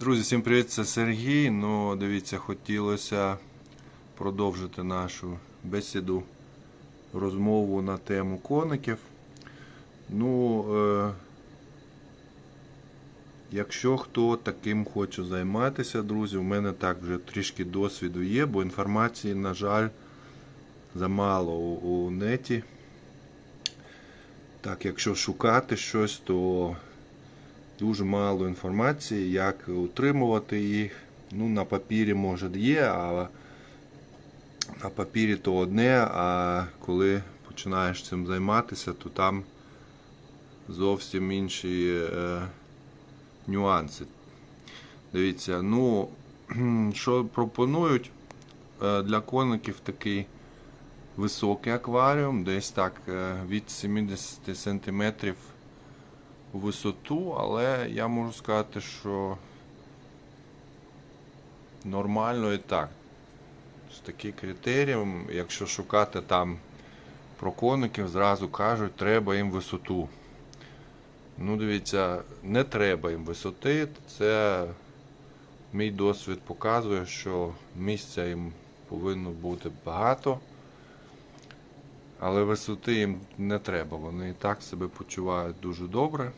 Друзі, всім привіт, це Сергій. Ну, дивіться, хотілося продовжити нашу бесіду, розмову на тему коників. Ну, е, якщо хто таким хоче займатися, друзі, у мене так вже трішки досвіду є, бо інформації, на жаль, замало у, у неті. Так, якщо шукати щось, то дуже мало інформації, як утримувати їх. Ну, на папірі може є, а на папірі то одне, а коли починаєш цим займатися, то там зовсім інші е, нюанси. Дивіться, ну, що пропонують е, для коників такий високий акваріум, десь так е, від 70 см висоту, але я можу сказати, що нормально і так. З таким критерієм, якщо шукати там про коників, зразу кажуть, треба їм висоту. Ну, дивіться, не треба їм висоти. Це мій досвід показує, що місця їм повинно бути багато. Але висоти їм не треба, вони і так себе почувають дуже добре.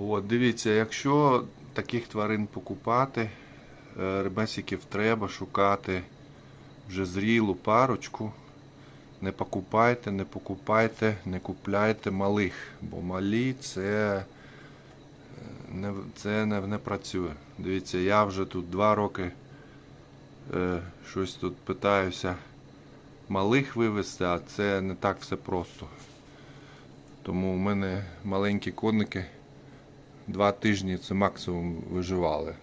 От, дивіться, якщо таких тварин покупати, е, ребесиків треба шукати вже зрілу парочку. Не покупайте, не покупайте, не купляйте малих, бо малі це е, не, це не, не працює. Дивіться, я вже тут два роки е, щось тут питаюся малих вивезти, а це не так все просто. Тому у мене маленькі конники два тижні це максимум виживали.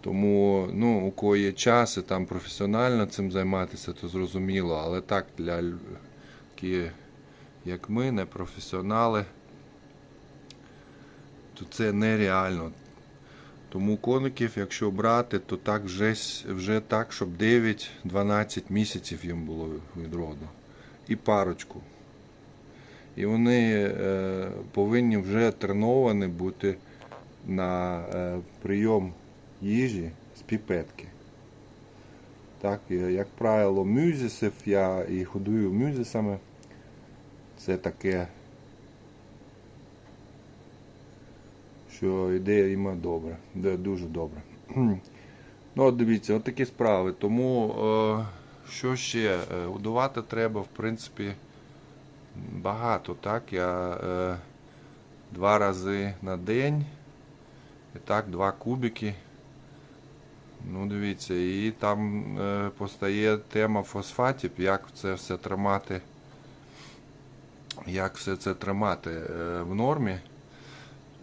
Тому, ну, у кого є час і там професіонально цим займатися, то зрозуміло. Але так, для такі, як ми, не професіонали, то це нереально. Тому коників, якщо брати, то так вже, вже так, щоб 9-12 місяців їм було від. І парочку. І вони е, повинні вже треновані бути на е, прийом їжі з піпетки. Так, як правило, мюзисів я і годую мюзисами. Це таке, що йде їм добре, дуже добре. Ну, от дивіться, от такі справи. Тому е, що ще? Годувати треба, в принципі, багато. Так? Я е, два рази на день. І так, два кубики. Ну, дивіться, і там е, постає тема фосфатів, як це все тримати, як все це тримати е, в нормі.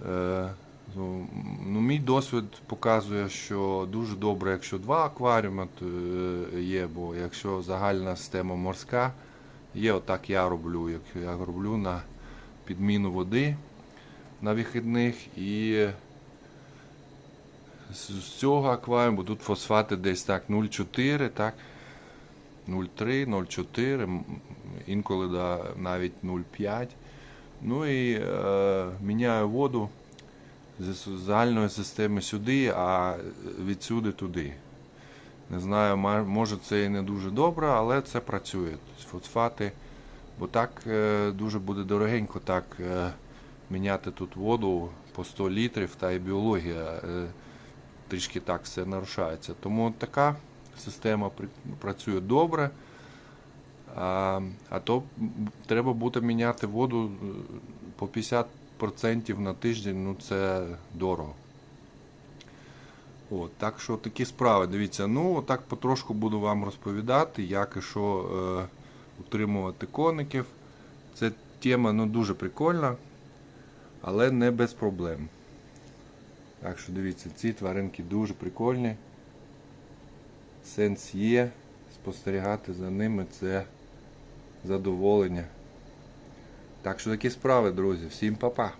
Е, ну, ну, мій досвід показує, що дуже добре, якщо два акваріуми е, є, бо якщо загальна система морська, є, отак я роблю. Як я роблю на підміну води на вихідних і з цього акваріуму тут фосфати десь так 0,4, так, 0,3, 0,4, інколи да, навіть 0,5. Ну і е, міняю воду з загальної системи сюди, а відсюди туди. Не знаю, може це і не дуже добре, але це працює. Тобто Фосфати, бо так е, дуже буде дорогенько так е, міняти тут воду по 100 літрів, та і біологія е, трішки так все нарушається. Тому така система працює добре. А, а то треба буде міняти воду по 50% на тиждень, ну це дорого. От, так що такі справи. Дивіться, ну так потрошку буду вам розповідати, як і що е, утримувати коників. Це тема ну, дуже прикольна, але не без проблем. Так що дивіться, ці тваринки дуже прикольні. Сенс є. Спостерігати за ними це задоволення. Так що такі справи, друзі. Всім па-па.